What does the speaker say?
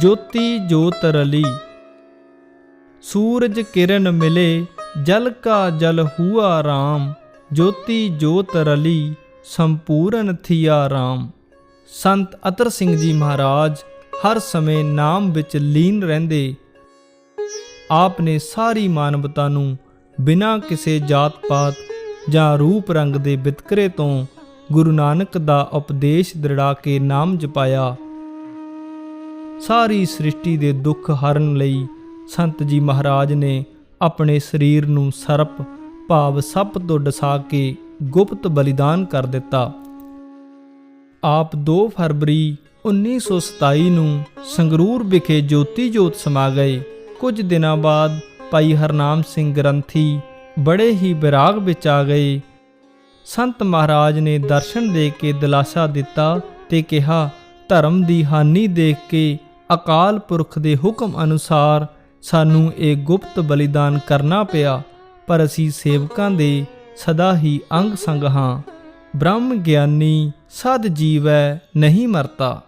ਜੋਤੀ ਜੋਤ ਰਲੀ। ਸੂਰਜ ਕਿਰਨ ਮਿਲੇ, ਜਲ ਕਾ ਜਲ ਹੁਆ ਰਾਮ। ਜੋਤੀ ਜੋਤ ਰਲੀ, ਸੰਪੂਰਨ ਥਿਆ ਰਾਮ। ਸੰਤ ਅਤਰ ਸਿੰਘ ਜੀ ਮਹਾਰਾਜ, ਹਰ ਸਮੇਂ ਨਾਮ ਵਿੱਚ ਲੀਨ ਰਹਿੰਦੇ। ਆਪ ਨੇ ਸਾਰੀ ਮਾਨਵਤਾ ਨੂੰ ਬਿਨਾਂ ਕਿਸੇ ਜਾਤ-ਪਾਤ ਜਾਂ ਰੂਪ ਰੰਗ ਦੇ ਵਿਤਕਰੇ ਤੋਂ ਗੁਰੂ ਨਾਨਕ ਦਾ ਉਪਦੇਸ਼ ਦ੍ਰਿੜਾ ਕੇ ਨਾਮ ਜਪਾਇਆ। ਸਾਰੀ ਸ੍ਰਿਸ਼ਟੀ ਦੇ ਦੁੱਖ ਹਰਨ ਲਈ ਸੰਤ ਜੀ ਮਹਾਰਾਜ ਨੇ ਆਪਣੇ ਸਰੀਰ ਨੂੰ ਸਰਪ, ਭਾਵ ਸੱਪ ਤੋਂ ਡਸਾ ਕੇ ਗੁਪਤ ਬਲੀਦਾਨ ਕਰ ਦਿੱਤਾ। ਆਪ 2 ਫਰਵਰੀ 1927 ਨੂੰ ਸੰਗਰੂਰ ਵਿਖੇ ਜੋਤੀ ਜੋਤ ਸਮਾ ਗਏ। ਕੁਝ ਦਿਨਾਂ ਬਾਅਦ ਭਾਈ ਹਰਨਾਮ ਸਿੰਘ ਗ੍ਰੰਥੀ ਬੜੇ ਹੀ ਵਿਰਾਗ ਵਿੱਚ ਆ ਗਏ। ਸੰਤ ਮਹਾਰਾਜ ਨੇ ਦਰਸ਼ਨ ਦੇ ਕੇ ਦਿਲਾਸਾ ਦਿੱਤਾ ਤੇ ਕਿਹਾ, ਧਰਮ ਦੀ ਹਾਨੀ ਦੇਖ ਕੇ ਅਕਾਲ ਪੁਰਖ ਦੇ ਹੁਕਮ ਅਨੁਸਾਰ ਸਾਨੂੰ ਇਹ ਗੁਪਤ ਬਲੀਦਾਨ ਕਰਨਾ ਪਿਆ, ਪਰ ਅਸੀਂ ਸੇਵਕਾਂ ਦੇ ਸਦਾ ਹੀ ਅੰਗ ਸੰਗ ਹਾਂ। ਬ੍ਰਹਮ ਗਿਆਨੀ, ਸਦ ਜੀਵੈ ਨਹੀਂ ਮਰਤਾ।